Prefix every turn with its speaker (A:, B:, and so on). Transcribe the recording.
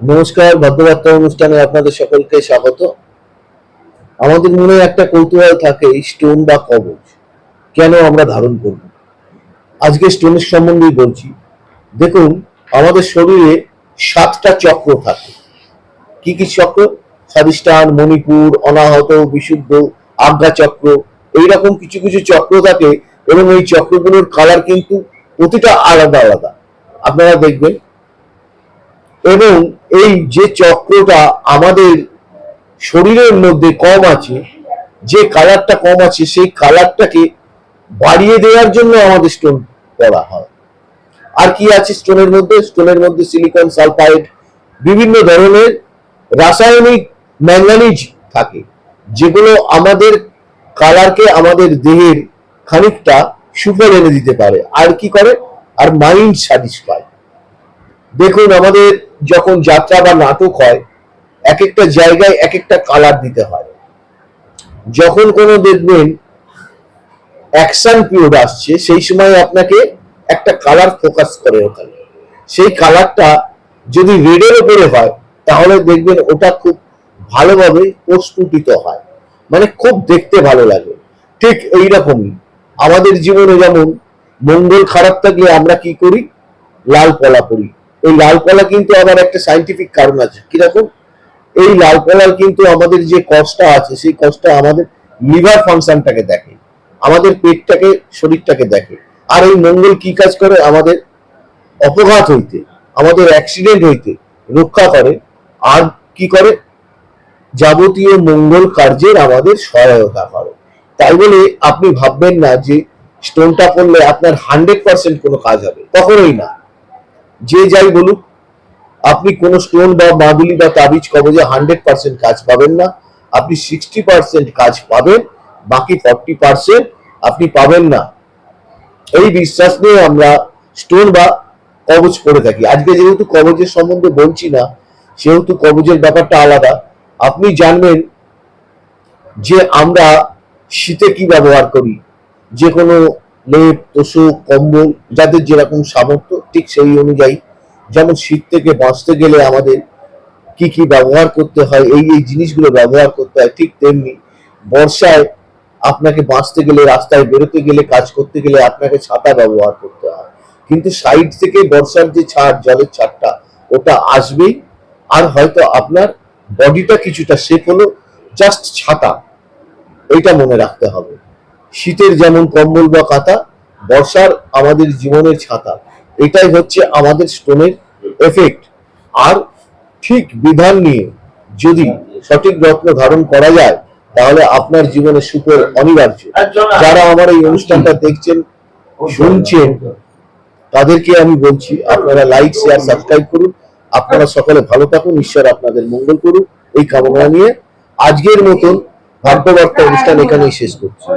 A: নমস্কার ভদ্রবার্তা অনুষ্ঠানে আপনাদের সকলকে স্বাগত। আমাদের মনে একটা কৌতূহল থাকে, স্টোন বা কবচ। কেন আমরা ধারণ করব? আজকে স্টোনের সম্বন্ধেই বলছি। দেখুন, আমাদের শরীরে সাতটা চক্র থাকে। কি কি চক্র? স্বাদিষ্ঠান মণিপুর, অনাহত, বিশুদ্ধ আজ্ঞা চক্র এইরকম কিছু কিছু চক্র থাকে এবং এই চক্রগুলোর কালার কিন্তু প্রতিটা আলাদা আলাদা। আপনারা দেখবেন এবং এই যে চক্রটা আমাদের শরীরের মধ্যে কম আছে, যে কালারটা কম আছে, সেই কালারটাকে বাড়িয়ে দেওয়ার জন্য আমাদের স্টোন করা হয়। আর কি আছে স্টোনের মধ্যে? স্টোনের মধ্যে সিলিকন সালফাইড বিভিন্ন ধরনের রাসায়নিক ম্যাঙ্গানিজ থাকে, যেগুলো আমাদের কালারকে আমাদের দেহের খানিকটা সুফল এনে দিতে পারে। আর কি করে? আর মাইন্ড স্যাটিসফাই দেখুন আমাদের যখন যাত্রা বা নাটক হয়, এক একটা জায়গায় এক একটা কালার দিতে হয়। যখন কোনো দেখবেন অ্যাকশন পিরিয়ড আসছে, সেই সময় আপনাকে একটা কালার ফোকাস করে ওখানে। সেই কালারটা যদি রেডের উপরে হয়, তাহলে দেখবেন ওটা খুব ভালোভাবে প্রস্ফুটিত হয়। মানে খুব দেখতে ভালো লাগে। ঠিক এই রকমই আমাদের জীবনে যেমন মঙ্গল খারাপ থাকলে আমরা কি করি? লাল পলা করি এই লাল কলা কিন্তু আবার একটা সাইন্টিফিক কারণ আছে। কীরকম এই লাল কলার কিন্তু আমাদের যে কষ্টটা আছে, সেই কষ্টটা আমাদের লিভার ফাংশনটাকে দেখে, আমাদের পেটটাকে, শরীরটাকে দেখে। আর এই মঙ্গল কি কাজ করে? আমাদের অপঘাত হইতে, আমাদের অ্যাক্সিডেন্ট হইতে রক্ষা করে। আর কি করে? যাবতীয় মঙ্গল কার্যের আমাদের সহায়তা করে। তাই বলে আপনি ভাববেন না যে স্টোনটা করলে আপনার হান্ড্রেড পার্সেন্ট কোনো কাজ হবে। কখনোই না। যে যাই বলুক, আপনি কোন স্টোন বা মাদুলি বা তাবিজ কবজে হান্ড্রেড পার্সেন্ট কাজ পাবেন না। আপনি সিক্সটি পার্সেন্ট কাজ পাবেন, বাকি ফর্টি পার্সেন্ট আপনি পাবেন না। এই বিশ্বাস নিয়ে আমরা স্টোন বা কবজ করে থাকি। আজকে যেহেতু কবজের সম্বন্ধে বলছি না, সেহেতু কবজের ব্যাপারটা আলাদা। আপনি জানবেন যে আমরা শীতে কি ব্যবহার করি? যে কোনো লেপ, তোষক, কম্বল, যাদের যেরকম সামর্থ্য, ঠিক সেই অনুযায়ী। যেমন শীত থেকে বাঁচতে গেলে আমাদের কি কি ব্যবহার করতে হয়, এই এই জিনিসগুলো ব্যবহার করতে হয়, ঠিক তেমনি বর্ষায় আপনাকে বাঁচতে গেলে, রাস্তায় বেরোতে গেলে, কাজ করতে গেলে আপনাকে ছাতা ব্যবহার করতে হয়। কিন্তু সাইড থেকে বর্ষার যে ছাড়, জলের ছাড়টা, ওটা আসবেই। আর হয়তো আপনার বডিটা কিছুটা সেফ হলো জাস্ট ছাতা এটা মনে রাখতে হবে। শীতের যেমন কম্বল বা কাঁথা বর্ষার আমাদের জীবনের ছাতা। এটাই হচ্ছে আমাদের স্টোনের এফেক্ট আর ঠিক বিধান নিয়ে যদি সঠিক যত্ন ধারণ করা যায় তাহলে আপনার জীবনে সুখের অনিবার্য। যারা আমার এই অনুষ্ঠানটা দেখছেন শুনছেন তাদেরকে আমি বলছি আপনারা লাইক শেয়ার সাবস্ক্রাইব করুন। আপনারা সকলে ভালো থাকুন। ঈশ্বর আপনাদের মঙ্গল করুন এই কামনা নিয়ে আজকের মতন ভাগ্যবার্তা অনুষ্ঠান এখানেই শেষ করছি।